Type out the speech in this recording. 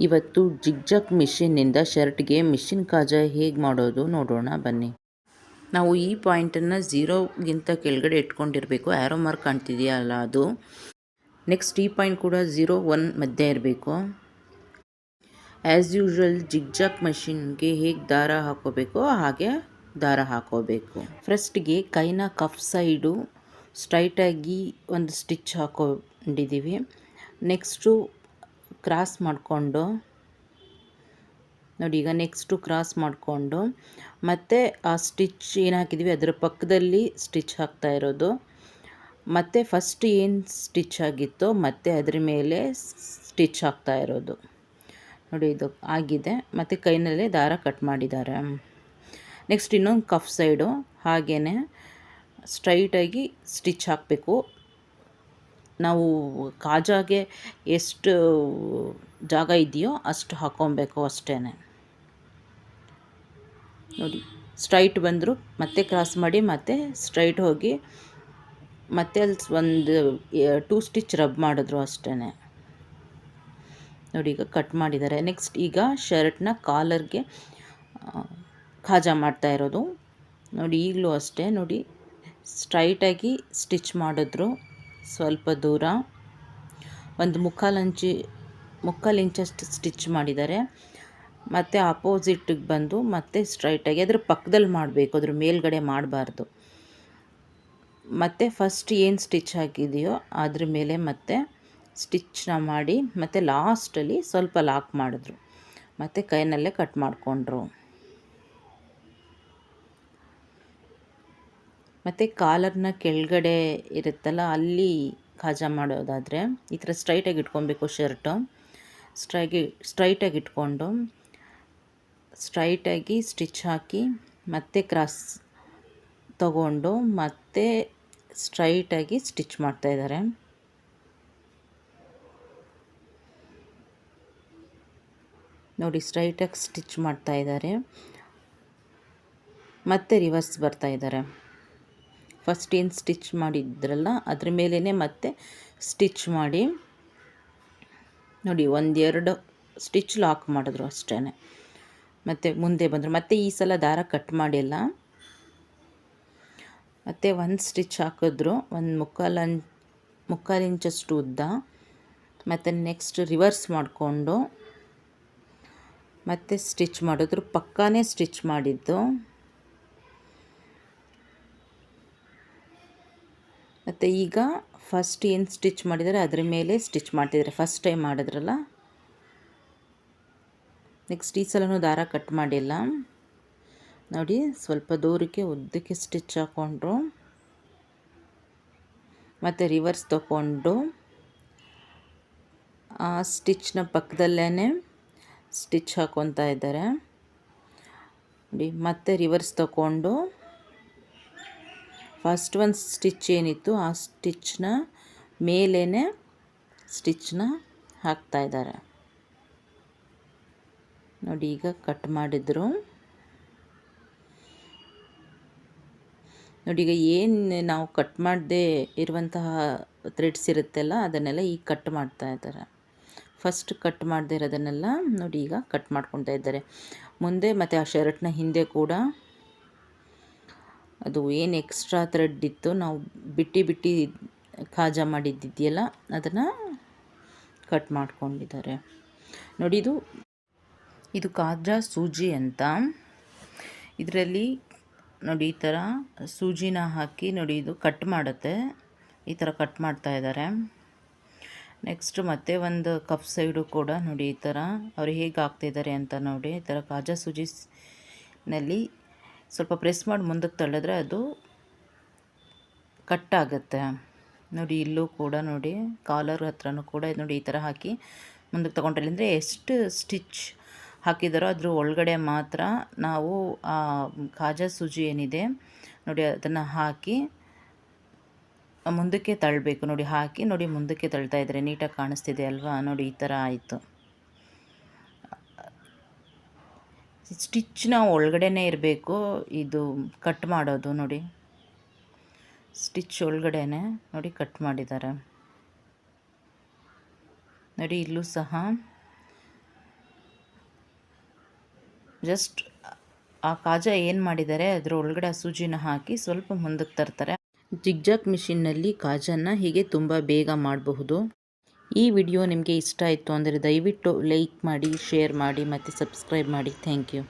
ಇವತ್ತು ಜಿಗ್ಜಾಗ್ ಮಿಷಿನ್ನಿಂದ ಶರ್ಟ್ಗೆ ಮಿಷಿನ್ ಕಾಜ ಹೇಗೆ ಮಾಡೋದು ನೋಡೋಣ ಬನ್ನಿ. ನಾವು ಈ ಪಾಯಿಂಟನ್ನು ಝೀರೋಗಿಂತ ಕೆಳಗಡೆ ಇಟ್ಕೊಂಡಿರಬೇಕು. ಆ್ಯರೋ ಮಾರ್ಕ್ ಕಾಣ್ತಿದೆಯಲ್ಲ ಅದು. ನೆಕ್ಸ್ಟ್ ಈ ಪಾಯಿಂಟ್ ಕೂಡ ಝೀರೋ ಒನ್ ಮಧ್ಯೆ ಇರಬೇಕು. ಆ್ಯಸ್ ಯೂಶ್ವಲ್ ಜಿಗ್ಜಾಗ್ ಮಷಿನ್ಗೆ ಹೇಗೆ ದಾರ ಹಾಕೋಬೇಕು ಹಾಗೆ ದಾರ ಹಾಕೋಬೇಕು. ಫಸ್ಟ್ಗೆ ಕೈನ ಕಫ್ ಸೈಡು ಸ್ಟ್ರೈಟಾಗಿ ಒಂದು ಸ್ಟಿಚ್ ಹಾಕೊಂಡಿದ್ದೀವಿ. ನೆಕ್ಸ್ಟು ಕ್ರಾಸ್ ಮಾಡಿಕೊಂಡು, ನೋಡಿ ಈಗ ನೆಕ್ಸ್ಟು ಕ್ರಾಸ್ ಮಾಡಿಕೊಂಡು, ಮತ್ತು ಆ ಸ್ಟಿಚ್ ಏನು ಹಾಕಿದ್ವಿ ಅದರ ಪಕ್ಕದಲ್ಲಿ ಸ್ಟಿಚ್ ಹಾಕ್ತಾ ಇರೋದು. ಮತ್ತು ಫಸ್ಟ್ ಏನು ಸ್ಟಿಚ್ ಆಗಿತ್ತೋ, ಮತ್ತು ಅದ್ರ ಮೇಲೆ ಸ್ಟಿಚ್ ಹಾಕ್ತಾ ಇರೋದು. ನೋಡಿ ಇದು ಆಗಿದೆ, ಮತ್ತು ಕೈನಲ್ಲೇ ದಾರ ಕಟ್ ಮಾಡಿದ್ದಾರೆ. ನೆಕ್ಸ್ಟ್ ಇನ್ನೊಂದು ಕಫ್ ಸೈಡು ಹಾಗೆಯೇ ಸ್ಟ್ರೈಟಾಗಿ ಸ್ಟಿಚ್ ಹಾಕಬೇಕು. ನಾವು ಕಾಜಾಗೆ ಎಷ್ಟು ಜಾಗ ಇದೆಯೋ ಅಷ್ಟು ಹಾಕ್ಕೊಬೇಕು ಅಷ್ಟೇ ನೋಡಿ, ಸ್ಟ್ರೈಟ್ ಬಂದರು, ಮತ್ತೆ ಕ್ರಾಸ್ ಮಾಡಿ, ಮತ್ತೆ ಸ್ಟ್ರೈಟ್ ಹೋಗಿ, ಮತ್ತೆ ಅಲ್ಲಿ ಒಂದು ಟೂ ಸ್ಟಿಚ್ ರಬ್ ಮಾಡಿದ್ರು ಅಷ್ಟೇ ನೋಡಿ, ಈಗ ಕಟ್ ಮಾಡಿದ್ದಾರೆ. ನೆಕ್ಸ್ಟ್ ಈಗ ಶರ್ಟ್ನ ಕಾಲರ್ಗೆ ಖಾಜಾ ಮಾಡ್ತಾ ಇರೋದು. ನೋಡಿ, ಈಗಲೂ ಅಷ್ಟೇ. ನೋಡಿ, ಸ್ಟ್ರೈಟಾಗಿ ಸ್ಟಿಚ್ ಮಾಡಿದ್ರು. ಸ್ವಲ್ಪ ದೂರ. ಒಂದು ಮುಕ್ಕಾಲಂಚಿ ಮುಕ್ಕಾಲು ಇಂಚಷ್ಟು ಸ್ಟಿಚ್ ಮಾಡಿದ್ದಾರೆ ಮತ್ತು ಅಪೋಸಿಟ್ಟಿಗೆ ಬಂದು ಮತ್ತೆ ಸ್ಟ್ರೈಟಾಗಿ ಅದ್ರ ಪಕ್ಕದಲ್ಲಿ ಮಾಡಬೇಕು, ಅದ್ರ ಮೇಲ್ಗಡೆ ಮಾಡಬಾರ್ದು. ಮತ್ತು ಫಸ್ಟ್ ಏನು ಸ್ಟಿಚ್ ಹಾಕಿದೆಯೋ ಅದ್ರ ಮೇಲೆ ಮತ್ತೆ ಸ್ಟಿಚ್ನ ಮಾಡಿ ಮತ್ತು ಲಾಸ್ಟಲ್ಲಿ ಸ್ವಲ್ಪ ಲಾಕ್ ಮಾಡಿದ್ರು. ಮತ್ತು ಕೈನಲ್ಲೇ ಕಟ್ ಮಾಡಿಕೊಂಡ್ರು. ಮತ್ತು ಕಾಲರ್ನ ಕೆಳಗಡೆ ಇರುತ್ತಲ್ಲ, ಅಲ್ಲಿ ಖಾಜಾ ಮಾಡೋದಾದರೆ ಈ ಥರ ಸ್ಟ್ರೈಟಾಗಿ ಇಟ್ಕೊಬೇಕು ಶರ್ಟು ಸ್ಟ್ರೈಗಿ ಸ್ಟ್ರೈಟಾಗಿ ಇಟ್ಕೊಂಡು ಸ್ಟ್ರೈಟಾಗಿ ಸ್ಟಿಚ್ ಹಾಕಿ ಮತ್ತೆ ಕ್ರಾಸ್ ತಗೊಂಡು ಮತ್ತೆ ಸ್ಟ್ರೈಟಾಗಿ ಸ್ಟಿಚ್ ಮಾಡ್ತಾಯಿದ್ದಾರೆ ನೋಡಿ ಸ್ಟ್ರೈಟಾಗಿ ಸ್ಟಿಚ್ ಮಾಡ್ತಾಯಿದ್ದಾರೆ ಮತ್ತೆ ರಿವರ್ಸ್ ಬರ್ತಾ ಇದ್ದಾರೆ. ಫಸ್ಟ್ ಏನು ಸ್ಟಿಚ್ ಮಾಡಿದ್ರಲ್ಲ, ಅದ್ರ ಮೇಲೇ ಮತ್ತೆ ಸ್ಟಿಚ್ ಮಾಡಿ, ನೋಡಿ ಒಂದೆರಡು ಸ್ಟಿಚ್ ಲಾಕ್ ಮಾಡಿದ್ರು ಅಷ್ಟೇ ಮತ್ತು ಮುಂದೆ ಬಂದರು. ಮತ್ತೆ ಈ ಸಲ ದಾರ ಕಟ್ ಮಾಡಿಲ್ಲ. ಮತ್ತು ಒಂದು ಸ್ಟಿಚ್ ಹಾಕಿದ್ರು, ಒಂದು ಮುಕ್ಕಾಲು ಮುಕ್ಕಾಲು ಇಂಚಷ್ಟು ಉದ್ದ. ಮತ್ತು ನೆಕ್ಸ್ಟ್ ರಿವರ್ಸ್ ಮಾಡಿಕೊಂಡು, ಮತ್ತೆ ಸ್ಟಿಚ್ ಮಾಡಿದ್ರು. ಪಕ್ಕಾನೇ ಸ್ಟಿಚ್ ಮಾಡಿದ್ದು. ಮತ್ತು ಈಗ ಫಸ್ಟ್ ಏನು ಸ್ಟಿಚ್ ಮಾಡಿದರೆ, ಅದ್ರ ಮೇಲೆ ಸ್ಟಿಚ್ ಮಾಡ್ತಿದ್ದಾರೆ ಫಸ್ಟ್ ಟೈಮ್ ಮಾಡಿದ್ರಲ್ಲ? ನೆಕ್ಸ್ಟ್ ಈ ಸಲನೂ ದಾರ ಕಟ್ ಮಾಡಿಲ್ಲ. ನೋಡಿ, ಸ್ವಲ್ಪ ದೂರಕ್ಕೆ ಉದ್ದಕ್ಕೆ ಸ್ಟಿಚ್ ಹಾಕ್ಕೊಂಡ್ರು ಮತ್ತು ರಿವರ್ಸ್ ತಗೊಂಡು, ಆ ಸ್ಟಿಚ್ನ ಪಕ್ಕದಲ್ಲೇ ಸ್ಟಿಚ್ ಹಾಕ್ಕೊತಾ ಇದ್ದಾರೆ. ನೋಡಿ, ಮತ್ತೆ ರಿವರ್ಸ್ ತಗೊಂಡು ಫಸ್ಟ್ ಒಂದು ಸ್ಟಿಚ್ ಏನಿತ್ತು, ಆ ಸ್ಟಿಚ್ನ ಮೇಲೇ ಸ್ಟಿಚ್ನ ಹಾಕ್ತಾಯಿದ್ದಾರೆ ನೋಡಿ, ಈಗ ಕಟ್ ಮಾಡಿದ್ರು. ನೋಡಿ, ಈಗ ಏನು ನಾವು ಕಟ್ ಮಾಡದೆ ಇರುವಂತಹ ಥ್ರೆಡ್ಸ್ ಇರುತ್ತೆಲ್ಲ, ಅದನ್ನೆಲ್ಲ ಈಗ ಕಟ್ ಮಾಡ್ತಾ ಇದ್ದಾರೆ. ಫಸ್ಟ್ ಕಟ್ ಮಾಡದೇ ಇರೋದನ್ನೆಲ್ಲ ನೋಡಿ, ಈಗ ಕಟ್ ಮಾಡ್ಕೊತಾ ಇದ್ದಾರೆ. ಮುಂದೆ ಮತ್ತು ಆ ಶರ್ಟ್ನ ಹಿಂದೆ ಕೂಡ ಅದು ಏನು ಎಕ್ಸ್ಟ್ರಾ ಥ್ರೆಡ್ ಇತ್ತು, ನಾವು ಬಿಟ್ಟು ಬಿಟ್ಟು ಖಾಜಾ ಮಾಡಿದ್ದಿದೆಯಲ್ಲ, ಅದನ್ನು ಕಟ್ ಮಾಡ್ಕೊಂಡಿದ್ದಾರೆ. ನೋಡಿ ಇದು ಇದು ಕಾಜಾ ಸೂಜಿ ಅಂತ. ಇದರಲ್ಲಿ ನೋಡಿ ಈ ಥರ ಸೂಜಿನ ಹಾಕಿ ನೋಡಿ ಇದು ಕಟ್ ಮಾಡುತ್ತೆ, ಈ ಥರ ಕಟ್ ಮಾಡ್ತಾ ಇದ್ದಾರೆ. ನೆಕ್ಸ್ಟ್ ಮತ್ತೆ ಒಂದು ಕಫ್ ಸೈಡು ಕೂಡ ನೋಡಿ ಈ ಥರ ಅವ್ರು ಹೇಗೆ ಹಾಕ್ತಿದ್ದಾರೆ ಅಂತ ನೋಡಿ, ಈ ಥರ ಕಾಜಾ ಸೂಜಿನಲ್ಲಿ ಸ್ವಲ್ಪ ಪ್ರೆಸ್ ಮಾಡಿ ಮುಂದಕ್ಕೆ ತಳ್ಳಿದ್ರೆ ಅದು ಕಟ್ ಆಗುತ್ತೆ. ನೋಡಿ, ಇಲ್ಲೂ ಕೂಡ ನೋಡಿ, ಕಾಲರ್ ಹತ್ರನೂ ಕೂಡ ಇದು ನೋಡಿ ಈ ಥರ ಹಾಕಿ ಮುಂದಕ್ಕೆ ತೊಗೊಂಡ್ರೆ ಅಂದರೆ ಎಷ್ಟು ಸ್ಟಿಚ್ ಹಾಕಿದಾರೋ ಅದ್ರ ಒಳಗಡೆ ಮಾತ್ರ ನಾವು ಆ ಖಾಜಾ ಸೂಜಿ ಏನಿದೆ ನೋಡಿ, ಅದನ್ನು ಹಾಕಿ ಮುಂದಕ್ಕೆ ತಳ್ಳಬೇಕು. ನೋಡಿ, ಹಾಕಿ ನೋಡಿ ಮುಂದಕ್ಕೆ ತಳ್ತಾ ಇದ್ದಾರೆ ನೀಟಾಗಿ ಕಾಣಿಸ್ತಿದೆ ಅಲ್ವಾ? ನೋಡಿ, ಈ ಥರ ಆಯಿತು. ಸ್ಟಿಚ್ನ ಒಳಗಡೆನೇ ಇರಬೇಕು. ಇದು ಕಟ್ ಮಾಡೋದು ನೋಡಿ. ಸ್ಟಿಚ್ ಒಳಗಡೆನೆ ನೋಡಿ ಕಟ್ ಮಾಡಿದ್ದಾರೆ. ನೋಡಿ ಇಲ್ಲೂ ಸಹ ಜಸ್ಟ್ ಆ ಕಾಜ ಏನು ಮಾಡಿದ್ದಾರೆ, ಅದರ ಒಳಗಡೆ ಸೂಜಿನ ಹಾಕಿ ಸ್ವಲ್ಪ ಮುಂದಕ್ಕೆ ತರ್ತಾರೆ. ಜಿಗ್ಜಾಕ್ ಮಿಷಿನ್ನಲ್ಲಿ ಕಾಜನ್ನು ಹೀಗೆ ತುಂಬ ಬೇಗ ಮಾಡಬಹುದು. ಈ ವಿಡಿಯೋ ನಿಮಗೆ ಇಷ್ಟ ಆಯಿತು ಅಂದರೆ ದಯವಿಟ್ಟು ಲೈಕ್ ಮಾಡಿ, ಶೇರ್ ಮಾಡಿ ಮತ್ತು ಸಬ್ಸ್ಕ್ರೈಬ್ ಮಾಡಿ. Thank you.